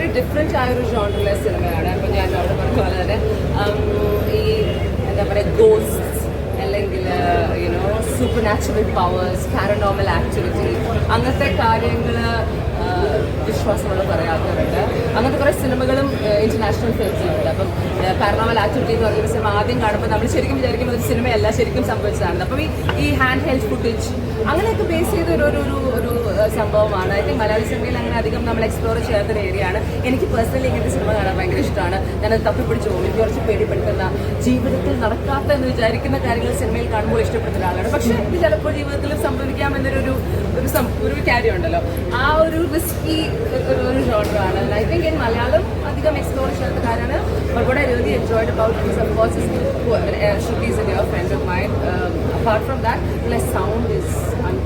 വളരെ ഡിഫറെന്റ് ആയ ഒരു ജോണറിലെ സിനിമയാണ്. അപ്പോൾ ഞാൻ അവിടെ പറഞ്ഞ പോലെ തന്നെ ഈ എന്താ പറയുക ഗോസ്റ്റ്സ് അല്ലെങ്കിൽ you know super natural powers paranormal activity അങ്ങനത്തെ കാര്യങ്ങൾ വിശ്വാസമുള്ള കുറേ ആൾക്കാരുണ്ട്. അങ്ങനത്തെ കുറേ സിനിമകളും ഇന്റർനാഷണൽ ഫിലിംസിലുണ്ട് അപ്പം പാരനോമൽ ആക്ടിവിറ്റി എന്ന് പറയുന്ന സിനിമ ആദ്യം കാണുമ്പോൾ നമ്മൾ ശരിക്കും വിചാരിക്കുന്ന ഒരു സിനിമയല്ല ശരിക്കും സംഭവിച്ചതാണ് അപ്പം ഈ ഈ ഹാൻഡ് ഹെൽഡ് ഫുട്ടേജ് അങ്ങനെയൊക്കെ ബേസ് ചെയ്ത ഒരു ഒരു ഒരു സംഭവമാണ്. ഐ തിങ്ക് മലയാള സിനിമയിൽ അങ്ങനെ അധികം നമ്മൾ എക്സ്പ്ലോർ ചെയ്യാത്തൊരു ഏരിയ ആണ്. എനിക്ക് പേഴ്സണലി ഇങ്ങനത്തെ സിനിമ കാണാൻ ഭയങ്കര ഇഷ്ടമാണ്. ഞാനത് തപ്പിപ്പിടിച്ച് പോകും. എനിക്ക് കുറച്ച് പേടിപ്പെടുത്തുന്ന ജീവിതത്തിൽ നടക്കാത്ത എന്ന് വിചാരിക്കുന്ന കാര്യങ്ങൾ സിനിമയിൽ കാണുമ്പോൾ ഇഷ്ടപ്പെടുന്ന ഒരാളാണ്. പക്ഷെ ഇത് ചിലപ്പോൾ ജീവിതത്തിൽ സംഭവിക്കാമെന്നൊരു ഒരു ഒരു കാര്യം ഉണ്ടല്ലോ ആ ഒരു റിസ്കി ഒരു ഒരു ഷോർട്ടറാണ് ഐ തിങ്ക് ഇൻ മലയാളം അധികം എക്സ്പ്ലോർ ചെയ്യാത്ത കാര്യമാണ്. ഒരുപാട് really enjoyed about enjoyed about this in your front of mind apart from that friend sound is from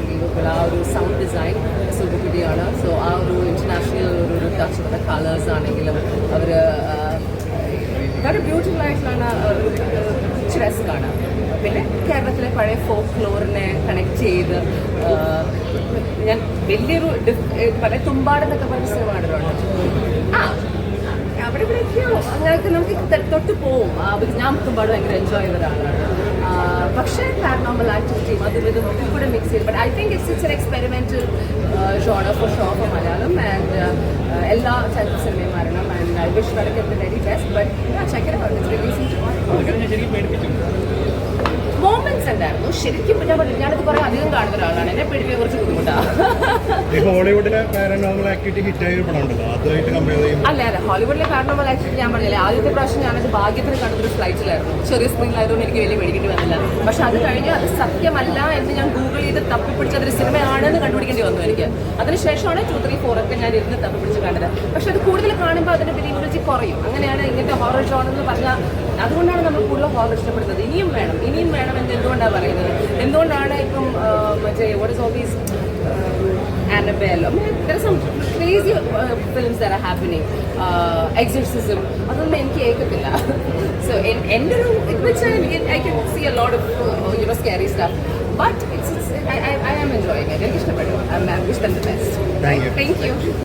unbelievable ആ ഒരു സൗണ്ട് ഡിസൈൻ സുഖപിടിയാണ് സോ ആ ഒരു ഇന്റർനാഷണൽ ഒരു ഒരു ടച്ച് ഉള്ള കളേഴ്സ് ആണെങ്കിലും അവർ വളരെ ബ്യൂട്ടിഫുൾ ആയിട്ടുള്ള ആണ് പിന്നെ കേരളത്തിലെ പഴയ ഫോക്ക് ഫ്ലോറിനെ കണക്ട് ചെയ്ത് ഞാൻ വലിയൊരു പല തുമ്പാടെന്നൊക്കെ പറഞ്ഞ സിനിമ അവിടെ ഇവിടെയൊക്കെയോ. അങ്ങനെയൊക്കെ നമുക്ക് തൊട്ട് പോവും. ഞാൻ തുമ്പാട് ഭയങ്കര എൻജോയ് ചെയ്ത ഒരാളാണ്. പക്ഷേ പാരനോമൽ ആക്ടിവിറ്റിയും അതും ഇതും ഒക്കെ കൂടെ മിക്സ് ചെയ്ത് but I think it's it's an experimental short of show of Malayalam and എല്ലാ ടൈപ്പ് സിനിമയും വരണം. And I wish welcome the very best but ഉണ്ടായിരുന്നു. ശരിക്കും ഞാൻ പറഞ്ഞു ഞാനത് കുറെ അധികം കാണുന്ന ഒരാളാണ്. എന്നെ പേടിപ്പിക്കാൻ കുറച്ച് ബുദ്ധിമുട്ടാണ് ഹോളിവുഡിലെ പാരനോമൽ ആക്ടിവിറ്റി ഹിറ്റ് ആയ പടമുണ്ടല്ലോ. അതുമായിട്ട് കമ്പയർ ചെയ്യും അല്ല അല്ല. ഹോളിവുഡിലെ കാരണമല്ല ആക്ടിവിറ്റി ഞാൻ പറഞ്ഞില്ലേ? ആദ്യത്തെ പ്രാവശ്യം ഞാനത് ഭാഗ്യത്തിന് കണ്ടൊരു ഫ്ലൈറ്റിലായിരുന്നു ചെറിയ സ്ക്രീനിലായതുകൊണ്ട് എനിക്ക് വലിയ മേടിക്കേണ്ടി വന്നില്ല. പക്ഷെ അത് കഴിഞ്ഞ് അത് സത്യമല്ല എന്ന് ഞാൻ ഗൂഗിൾ ചെയ്ത് തപ്പിപ്പിടിച്ച അതൊരു സിനിമയാണെന്ന് കണ്ടുപിടിക്കേണ്ടി വന്നു എനിക്ക്. അതിനുശേഷമാണ് ടു ത്രീ ഫോർ ഒക്കെ ഞാൻ ഇരുന്ന് തപ്പിപ്പിടിച്ച് കണ്ടത്. പക്ഷെ അത് കൂടുതൽ കാണുമ്പോൾ അതിന്റെ ബിലീബിലിറ്റി കുറയും. അങ്ങനെയാണ് ഇങ്ങനത്തെ ഹോറർ ജോൺ എന്ന് പറഞ്ഞാൽ അതുകൊണ്ടാണ് നമ്മൾ കൂടുതൽ ഹോറർ ഇഷ്ടപ്പെടുന്നത്. ഇനിയും വേണം. ഇനിയും വേണം എന്ന് എന്തുകൊണ്ടാണ് പറയുന്നത് എന്തുകൊണ്ടാണ് ഇപ്പം മറ്റേ what is all these Annabelle. I mean, there some crazy films that are happening. Uh, Exorcism. അതൊന്നും എനിക്ക് ഏക്കത്തില്ല സോ എന്റെ ഒരു ഇത് വെച്ചാൽ I can see a lot of you know scary stuff but it's I am enjoying it എനിക്ക് ഇഷ്ടപ്പെട്ടു I wish them the best Thank you. Thank you